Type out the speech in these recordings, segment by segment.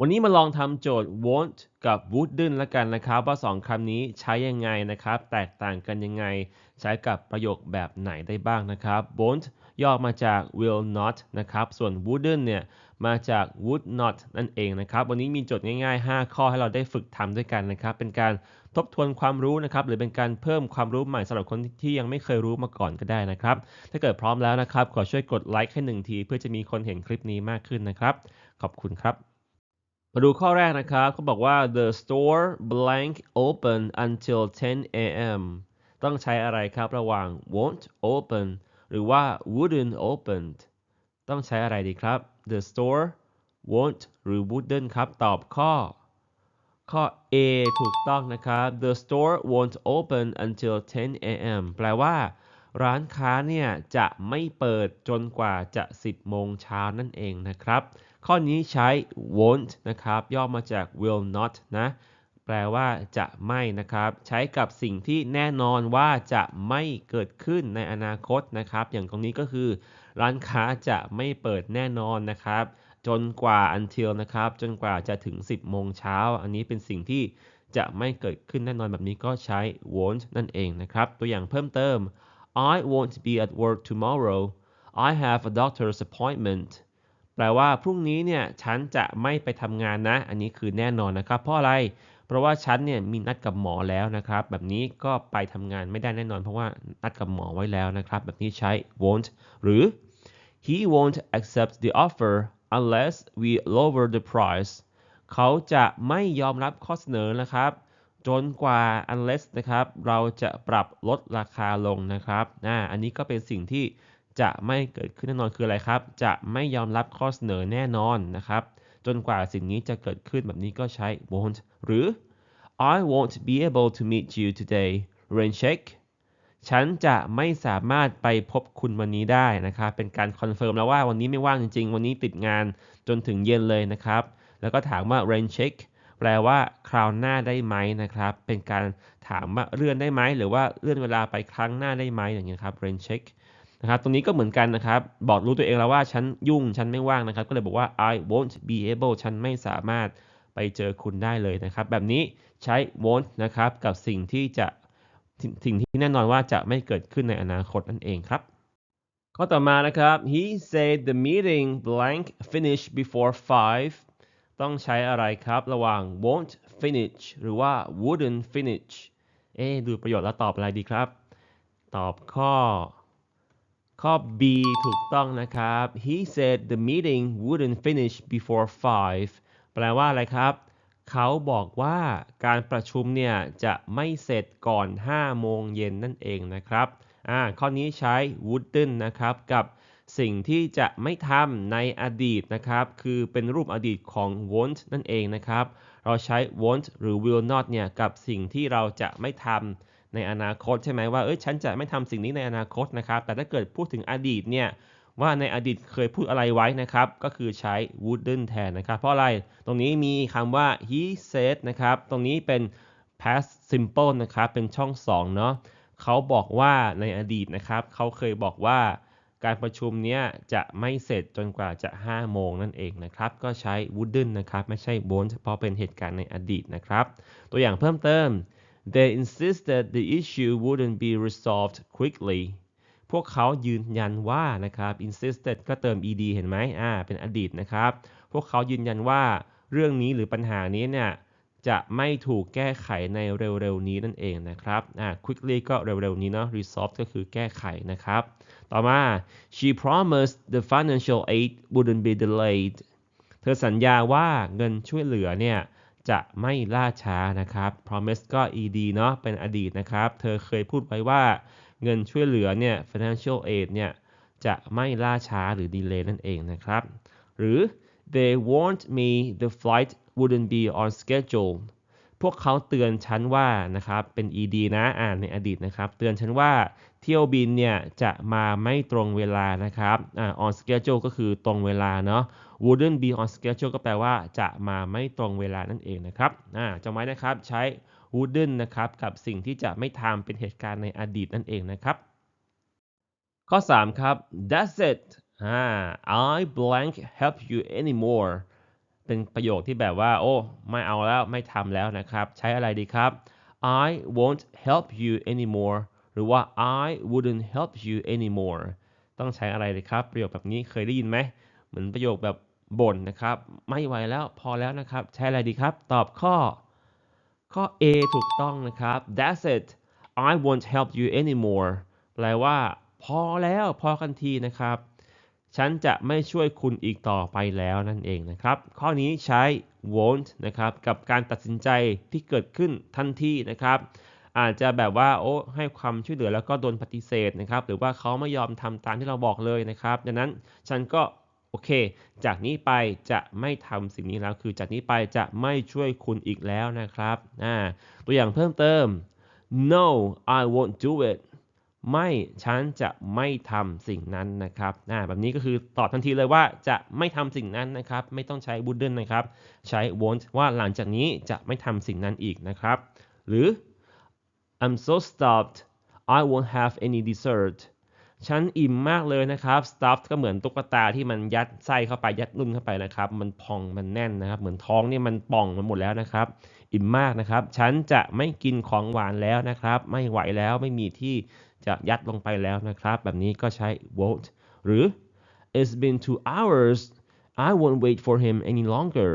วันนี้มาลองทำโจทย์ won't กับ wouldn't ละกันนะครับ ว่า 2 คำนี้ใช้ยังไงนะครับ แตกต่างกันยังไง ใช้กับประโยคแบบไหนได้บ้างนะครับ won't ย่อมาจาก will not นะครับ ส่วน wouldn't เนี่ยมาจาก would not นั่นเองนะครับ วันนี้มีโจทย์ง่ายๆ 5 ข้อให้เราได้ฝึกทำด้วยกันนะครับ เป็นการทบทวนความรู้นะครับ หรือเป็นการเพิ่มความรู้ใหม่สำหรับคนที่ยังไม่เคยรู้มาก่อนก็ได้นะครับ ถ้าเกิดพร้อมแล้วนะครับ ขอช่วยกดไลค์ให้หนึ่งที เพื่อจะมีคนเห็นคลิปนี้มากขึ้นนะครับ ขอบคุณครับ มาดูข้อแรกนะครับเขาบอกว่า the store blank open until 10 a.m. ต้องใช้อะไรครับระหว่าง won't open หรือว่า wouldn't open ต้องใช้อะไรดีครับ the store won't หรือ wouldn't ครับ ตอบข้อ ข้อ A ถูกต้องนะครับ the store won't open until 10 a.m. แปลว่า ร้านค้าเนี่ยจะไม่เปิดจนกว่าจะ 10 โมงเช้านั่นเองนะครับ ข้อนี้ใช้ won't นะครับ ย่อมาจาก will not นะ แปลว่าจะไม่นะครับ ใช้กับสิ่งที่แน่นอนว่าจะไม่เกิดขึ้นในอนาคตนะครับ อย่างตรงนี้ก็คือ ร้านค้าจะไม่เปิดแน่นอนนะครับ จนกว่า until นะครับ จนกว่าจะถึง 10 โมงเช้า อันนี้เป็นสิ่งที่จะไม่เกิดขึ้นแน่นอนแบบนี้ก็ใช้ won't นั่นเองนะครับ ตัวอย่างเพิ่มเติม I won't be at work tomorrow I have a doctor's appointment แปลว่าพรุ่งนี้เนี่ยฉันจะไม่ไปทำงานนะ อันนี้คือแน่นอนนะครับ เพราะอะไร เพราะว่าฉันเนี่ยมีนัดกับหมอแล้วนะครับ แบบนี้ก็ไปทำงานไม่ได้แน่นอน เพราะว่านัดกับหมอไว้แล้วนะครับ แบบนี้ใช้ won't หรือ he won't accept the offer unless we lower the price เขาจะไม่ยอมรับข้อเสนอนะครับ จนกว่า unless นะครับ เราจะปรับลดราคาลงนะครับนะอันนี้ก็เป็นสิ่งที่ จะไม่เกิดขึ้นแน่นอนคืออะไรครับ จะไม่ยอมรับข้อเสนอแน่นอนนะครับ จนกว่าสิ่งนี้จะเกิดขึ้นแบบนี้ก็ใช้ won't หรือ I won't be able to meet you today rain check ฉันจะไม่สามารถไปพบคุณวันนี้ได้นะครับ เป็นการคอนเฟิร์มแล้วว่าวันนี้ไม่ว่างจริง ๆ วันนี้ติดงานจนถึงเย็นเลยนะครับ แล้วก็ถามว่า rain check แปลว่าคราวหน้าได้ไหมนะครับ เป็นการถามว่าเลื่อนได้ไหม หรือว่าเลื่อนเวลาไปครั้งหน้าได้ไหมอย่างเงี้ยครับ rain check นะครับ ตรงนี้ก็เหมือนกันนะครับ บอกรู้ตัวเองแล้วว่าฉันยุ่ง ฉันไม่ว่างนะครับ ก็เลยบอกว่า I won't be able ฉันไม่สามารถไปเจอคุณได้เลยนะครับ แบบนี้ใช้ won't นะครับ กับสิ่งที่จะสิ่งที่แน่นอนว่าจะไม่เกิดขึ้นในอนาคตนั่นเองครับ ข้อต่อมานะครับ he said the meeting blank finish before five ต้องใช้อะไรครับ ระหว่าง won't finish หรือว่า wouldn't finish เอ๊ดูประโยชน์แล้วตอบอะไรดีครับ ตอบข้อ ข้อ B ถูกต้องนะครับ he said the meeting wouldn't finish before five แปลว่าอะไรครับ เขาบอกว่าการประชุมเนี่ยจะไม่เสร็จก่อน 5 โมงเย็นนั่นเองนะครับอ่าข้อนี้ใช้ wouldn't นะครับ กับสิ่งที่จะไม่ทำในอดีตนะครับ คือเป็นรูปอดีตของ won't นั่นเองนะครับ เราใช้ won't หรือ will not เนี่ย กับสิ่งที่เราจะไม่ทำ ในอนาคตใช่ไหมว่าเอ้ยฉันจะไม่ทำสิ่งนี้ในอนาคตนะครับ แต่ถ้าเกิดพูดถึงอดีตเนี่ยว่าในอดีตเคยพูดอะไรไว้นะครับ ก็คือใช้ wouldn't แทนนะครับ เพราะอะไรตรงนี้มีคำว่า he said นะครับ ตรงนี้เป็น past simple นะครับ เป็นช่อง2เนาะเขาบอกว่าในอดีตนะครับ เขาเคยบอกว่าการประชุมเนี้ยจะไม่เสร็จจนกว่าจะ 5 โมงนั่นเองนะครับ ก็ใช้ wouldn't นะครับ ไม่ใช่ won't เพราะเป็นเหตุการณ์ในอดีตนะครับ ตัวอย่างเพิ่มเติม they insisted the issue wouldn't be resolved quickly พวกเขายืนยันว่านะครับ insisted ก็เติม ed เห็นไหมอ่า เป็นอดีตนะครับ พวกเขายืนยันว่าเรื่องนี้หรือปัญหานี้เนี่ยจะไม่ถูกแก้ไขในเร็วๆนี้นั่นเองนะครับ อ่า quickly ก็เร็วๆนี้เนาะ resolve ก็คือแก้ไขนะครับ ต่อมา she promised the financial aid wouldn't be delayed เธอสัญญาว่าเงินช่วยเหลือเนี่ย จะไม่ล่าช้านะครับ promise ก็ ed เนาะเป็นอดีตนะครับ เธอเคยพูดไว้ว่าเงินช่วยเหลือเนี่ย financial aid เนี่ย จะไม่ล่าช้าหรือ delay นั่นเองนะครับ หรือ they warned me the flight wouldn't be on schedule พวกเขาเตือนฉันว่านะครับเป็น ed นะอ่านในอดีตนะครับ เตือนฉันว่าเที่ยวบินเนี่ยจะมาไม่ตรงเวลานะครับอ่า on schedule ก็คือตรงเวลาเนาะ wouldn't be on schedule ก็แปลว่าจะมาไม่ตรงเวลานั่นเองนะครับอ่าจำไว้นะครับใช้ wouldn't นะครับกับสิ่งที่จะไม่ทำเป็นเหตุการณ์ในอดีตนั่นเองนะครับ ข้อ 3 ครับ that's it อ่า I blank help you anymore เป็นประโยคที่แบบว่า โอ้ ไม่เอาแล้วไม่ทำแล้วนะครับ ใช้อะไรดีครับ I won't help you anymore หรือว่า I wouldn't help you anymore ต้องใช้อะไรดีครับ ประโยคแบบนี้เคยได้ยินไหมเหมือนประโยคแบบบ่นนะครับ ไม่ไหวแล้วพอแล้วนะครับ ใช้อะไรดีครับ ตอบข้อ ข้อ A ถูกต้องนะครับ That's it I won't help you anymore แปลว่า พอแล้วพอกันทีนะครับ ฉันจะไม่ช่วยคุณอีกต่อไปแล้วนั่นเองนะครับ ข้อนี้ใช้ won't นะครับ กับการตัดสินใจที่เกิดขึ้นทันทีนะครับ อาจจะแบบว่าโอ้ให้ความช่วยเหลือแล้วก็โดนปฏิเสธนะครับ หรือว่าเขาไม่ยอมทำตามที่เราบอกเลยนะครับ ดังนั้นฉันก็โอเค จากนี้ไปจะไม่ทำสิ่งนี้แล้ว คือจากนี้ไปจะไม่ช่วยคุณอีกแล้วนะครับ ตัวอย่างเพิ่มเติม no I won't do it ไม่ฉันจะไม่ทำสิ่งนั้นนะครับอ่าแบบนี้ก็คือตอบทันทีเลยว่าจะไม่ทำสิ่งนั้นนะครับ ไม่ต้องใช้ wouldn't นะครับ ใช้ won't ว่าหลังจากนี้จะไม่ทำสิ่งนั้นอีกนะครับ หรือ I'm so stuffed I won't have any dessert ฉันอิ่มมากเลยนะครับ stuffed ก็เหมือนตุ๊กตาที่มันยัดไส้เข้าไปยัดนุ่นเข้าไปนะครับ มันพองมันแน่นนะครับ เหมือนท้องนี่มันป่องมันหมดแล้วนะครับ อิ่มมากนะครับ ฉันจะไม่กินของหวานแล้วนะครับ ไม่ไหวแล้วไม่มีที่ จะยัดลงไปแล้วนะครับ แบบนี้ก็ใช้ won't หรือ It's been two hours I won't wait for him any longer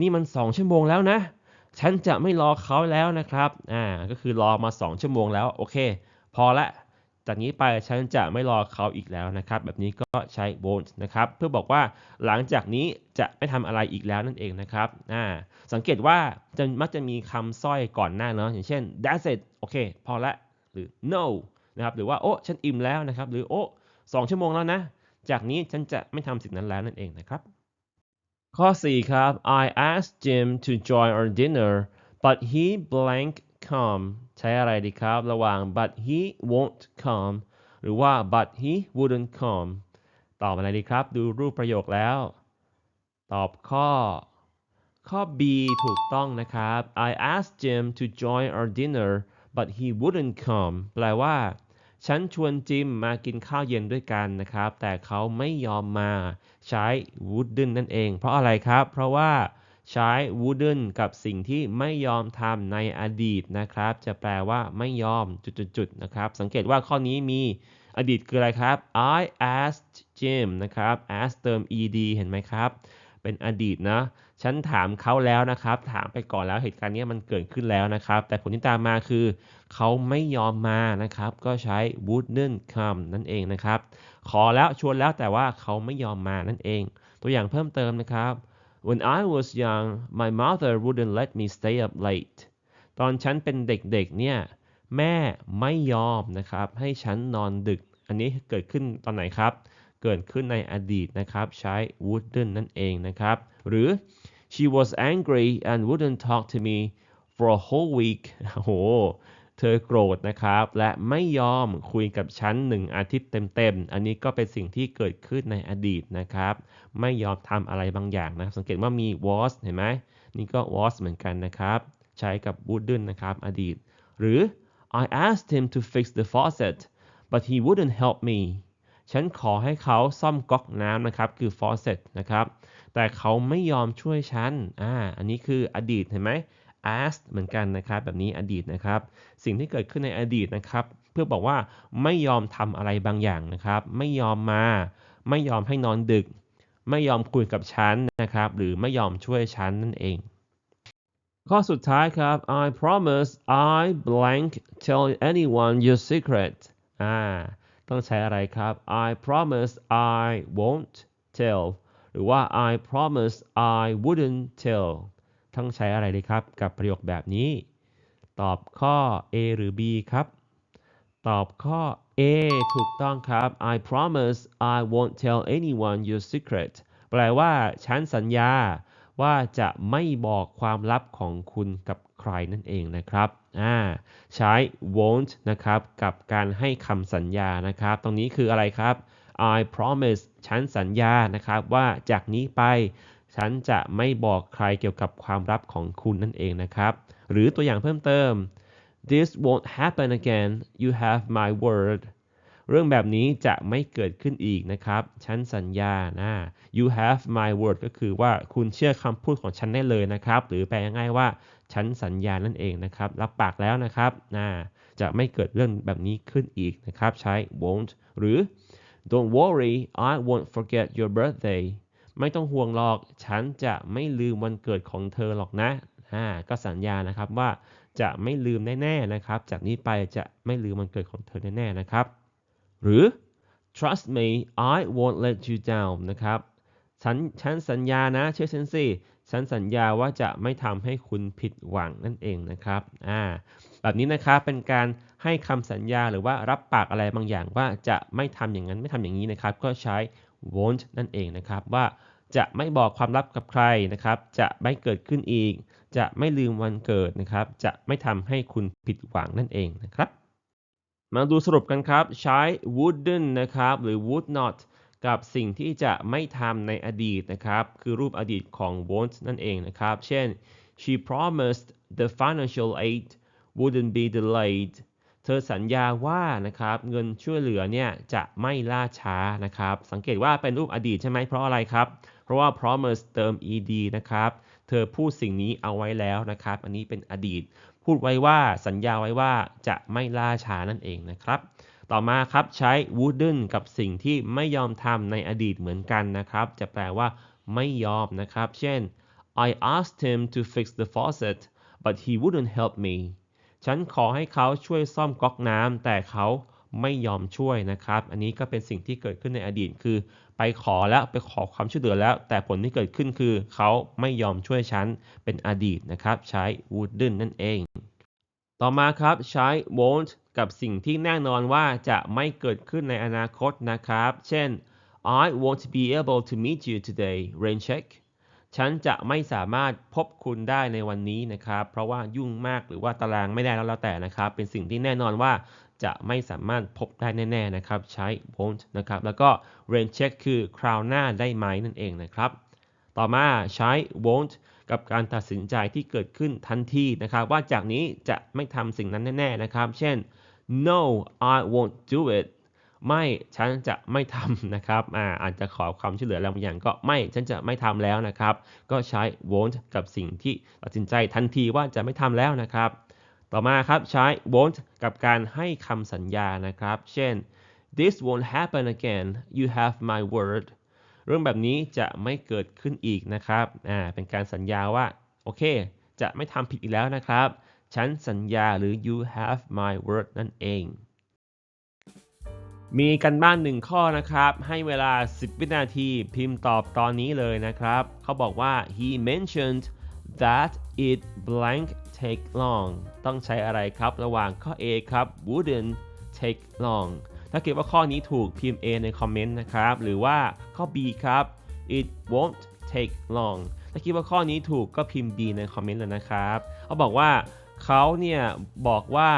นี่มันสองชั่วโมงแล้วนะ ฉันจะไม่รอเขาแล้วนะครับ อ่า ก็คือรอมา 2 ชั่วโมงแล้ว โอเค พอละจากนี้ไปฉันจะไม่รอเขาอีกแล้วนะครับ แบบนี้ก็ใช้ won't นะครับ เพื่อบอกว่าหลังจากนี้จะไม่ทำอะไรอีกแล้วนั่นเองนะครับอ่าสังเกตว่าจะมักจะมีคำสร้อยก่อนหน้าเนาะอย่างเช่น that's it โอเค พอละหรือ no นะครับหรือว่าโอ้ฉันอิ่มแล้วนะครับหรือโอ้สองชั่วโมงแล้วนะ จากนี้ฉันจะไม่ทำสิ่งนั้นแล้วนั่นเองนะครับ ข้อ 4 ครับ I asked Jim to join our dinner but he blank come ใช้อะไรดีครับ ระหว่าง but he won't come หรือว่า but he wouldn't come ตอบอะไรดีครับ ดูรูปประโยคแล้ว ตอบข้อ ข้อ B ถูกต้องนะครับ I asked Jim to join our dinner but he wouldn't come แปลว่า ฉันชวนจิมมากินข้าวเย็นด้วยกันนะครับ แต่เขาไม่ยอมมาใช้ wouldn't นั่นเอง เพราะอะไรครับ เพราะว่าใช้ wouldn't กับสิ่งที่ไม่ยอมทำในอดีตนะครับ จะแปลว่าไม่ยอมจุดๆๆนะครับ สังเกตว่าข้อนี้มีอดีตคืออะไรครับ I asked Jim นะครับ ask เติม ed เห็นไหมครับ เป็นอดีตนะฉันถามเขาแล้วนะครับ ถามไปก่อนแล้วเหตุการณ์นี้มันเกิดขึ้นแล้วนะครับ แต่ผลที่ตามมาคือ เขาไม่ยอมมานะครับ ก็ใช้ wouldn't come นั่นเองนะครับ ขอแล้วชวนแล้วแต่ว่าเขาไม่ยอมมานั่นเอง ตัวอย่างเพิ่มเติมนะครับ When I was young my mother wouldn't let me stay up late ตอนฉันเป็นเด็กๆเนี่ยแม่ไม่ยอมนะครับ ให้ฉันนอนดึก อันนี้เกิดขึ้นตอนไหนครับ เกิดขึ้นในอดีตนะครับใช้ wouldn't นั่นเองนะครับหรือ she was angry and wouldn't talk to me for a whole week โอ้โหเธอโกรธนะครับ และไม่ยอมคุยกับฉันหนึ่งอาทิตย์เต็มๆ อันนี้ก็เป็นสิ่งที่เกิดขึ้นในอดีตนะครับ ไม่ยอมทำอะไรบางอย่างนะ สังเกตว่ามี was เห็นไหม นี่ก็ was เหมือนกันนะครับ ใช้กับ wouldn't นะครับ อดีต หรือ I asked him to fix the faucet but he wouldn't help me ฉันขอให้เขาซ่อมก๊อกน้ำนะครับ คือ faucet นะครับ แต่เขาไม่ยอมช่วยฉัน อ่า อันนี้คืออดีตเห็นไหม asked เหมือนกันนะครับ แบบนี้อดีตนะครับ สิ่งที่เกิดขึ้นในอดีตนะครับ เพื่อบอกว่าไม่ยอมทำอะไรบางอย่างนะครับ ไม่ยอมมา ไม่ยอมให้นอนดึก ไม่ยอมคุยกับฉันนะครับ หรือไม่ยอมช่วยฉันนั่นเอง ข้อสุดท้ายครับ I promise I blank tell anyone your secret อ่า ต้องใช้อะไรครับ I promise I won't tell หรือว่า I promise I wouldn't tell ต้องใช้อะไรดีครับ กับประโยคแบบนี้ ตอบข้อ A หรือ B ครับ ตอบข้อ A ถูกต้องครับ I promise I won't tell anyone your secret แปลว่า ฉันสัญญา ว่าจะไม่บอกความลับของคุณกับใครนั่นเองนะครับอ่าใช้ won't นะครับกับการให้คำสัญญานะครับ ตรงนี้คืออะไรครับ I promise ฉันสัญญานะครับว่าจากนี้ไปฉันจะไม่บอกใครเกี่ยวกับความลับของคุณนั่นเองนะครับ หรือตัวอย่างเพิ่มเติม this won't happen again you have my word เรื่องแบบนี้จะไม่เกิดขึ้นอีกนะครับ ฉันสัญญานะ you have my word ก็คือว่าคุณเชื่อคำพูดของฉันได้เลยนะครับ หรือแปลง่ายๆว่า ฉันสัญญานั่นเองนะครับ รับปากแล้วนะครับนะจะไม่เกิดเรื่องแบบนี้ขึ้นอีกนะครับ ใช้ won't หรือ don't worry I won't forget your birthday ไม่ต้องห่วงหรอก ฉันจะไม่ลืมวันเกิดของเธอหรอกนะอ่าก็สัญญานะครับว่าจะไม่ลืมแน่ๆนะครับ จากนี้ไปจะไม่ลืมวันเกิดของเธอแน่ๆนะครับ หรือ trust me I won't let you down นะครับฉันฉันสัญญานะเชื่อฉันสิฉันสัญญาว่าจะไม่ทำให้คุณผิดหวังนั่นเองนะครับอ่าแบบนี้นะครับเป็นการให้คำสัญญาหรือว่ารับปากอะไรบางอย่างว่าจะไม่ทำอย่างนั้นไม่ทำอย่างนี้นะครับ ก็ใช้ won't นั่นเองนะครับว่าจะไม่บอกความลับกับใครนะครับ จะไม่เกิดขึ้นอีก จะไม่ลืมวันเกิดนะครับ จะไม่ทำให้คุณผิดหวังนั่นเองนะครับ มาดูสรุปกันครับ ใช้ wouldn't นะครับ หรือ would not กับสิ่งที่จะไม่ทำในอดีตนะครับ คือรูปอดีตของ won't นั่นเองนะครับ เช่น she promised the financial aid wouldn't be delayed เธอสัญญาว่านะครับเงินช่วยเหลือเนี่ยจะไม่ล่าช้านะครับ สังเกตว่าเป็นรูปอดีตใช่ไหมเพราะอะไรครับ เพราะว่า promise เติม ed นะครับ เธอพูดสิ่งนี้เอาไว้แล้วนะครับ อันนี้เป็นอดีต พูดไว้ว่าสัญญาไว้ว่าจะไม่ล่าช้านั่นเองนะครับ ต่อมาครับใช้ wouldn't กับสิ่งที่ไม่ยอมทำในอดีตเหมือนกันนะครับ จะแปลว่าไม่ยอมนะครับ เช่น I asked him to fix the faucet but he wouldn't help me ฉันขอให้เขาช่วยซ่อมก๊อกน้ำแต่เขา ไม่ยอมช่วยนะครับ อันนี้ก็เป็นสิ่งที่เกิดขึ้นในอดีตคือ ไปขอแล้วไปขอความช่วยเหลือแล้ว แต่ผลที่เกิดขึ้นคือ เขาไม่ยอมช่วยฉันเป็นอดีตนะครับ ใช้ wouldn't นั่นเอง ต่อมาครับใช้ won't กับสิ่งที่แน่นอนว่าจะไม่เกิดขึ้นในอนาคตนะครับ เช่น I won't be able to meet you today rain check ฉันจะไม่สามารถพบคุณได้ในวันนี้นะครับ เพราะว่ายุ่งมากหรือว่าตารางไม่ได้แล้วแล้วแต่นะครับ เป็นสิ่งที่แน่นอนว่าจะไม่สามารถพบได้แน่ ๆนะครับ ใช้ won't นะครับ แล้วก็ rain check คือคราวหน้าได้ไหมนั่นเองนะครับ ต่อมาใช้ won't กับการตัดสินใจที่เกิดขึ้นทันทีนะครับ ว่าจากนี้จะไม่ทำสิ่งนั้นแน่ ๆนะครับ เช่น no I won't do it ไม่ฉันจะไม่ทำนะครับอาอาจจะขอความช่วยเหลืออะไรบางอย่างก็ไม่ฉันจะไม่ทำแล้วนะครับ ก็ใช้ won't กับสิ่งที่ตัดสินใจทันทีว่าจะไม่ทำแล้วนะครับ ต่อมาครับใช้ won't กับการให้คำสัญญานะครับ เช่น this won't happen again you have my word เรื่องแบบนี้จะไม่เกิดขึ้นอีกนะครับอ่าเป็นการสัญญาว่าโอเค จะไม่ทำผิดอีกแล้วนะครับ ฉันสัญญาหรือ you have my word นั่นเอง มีกันบ้านหนึ่งข้อนะครับ ให้เวลา 10 วินาทีพิมพ์ตอบตอนนี้เลยนะครับ เขาบอกว่า he mentioned that it blank take long ต้องใช้อะไรครับ ระหว่างข้อ A ครับ wouldn't take long ถ้าเกิดว่าข้อนี้ถูกพิมพ์ A ในคอมเมนต์นะครับ หรือว่าข้อ B ครับ it won't take long ถ้าคิดว่าข้อนี้ถูกก็พิมพ์ B ในคอมเมนต์เลยนะครับ เขาบอกว่าเขาเนี่ยบอกว่า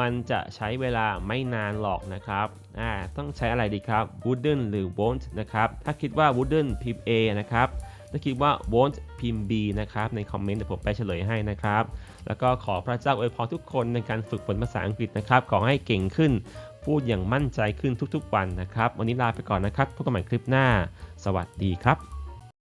มันจะใช้เวลาไม่นานหรอกนะครับ อ่า ต้องใช้อะไรดีครับ wouldn't หรือ won't นะครับ ถ้าคิดว่า wouldn't พิมพ์ A นะครับ ถ้าคิดว่า won't พิมพ์ B นะครับ ในคอมเมนต์เดี๋ยวผมไปเฉลยให้นะครับ แล้วก็ขอพระเจ้าอวยพรทุกคนในการฝึกฝนภาษาอังกฤษนะครับ ขอให้เก่งขึ้น พูดอย่างมั่นใจขึ้นทุกๆวันนะครับ วันนี้ลาไปก่อนนะครับ พบกันใหม่คลิปหน้า สวัสดีครับ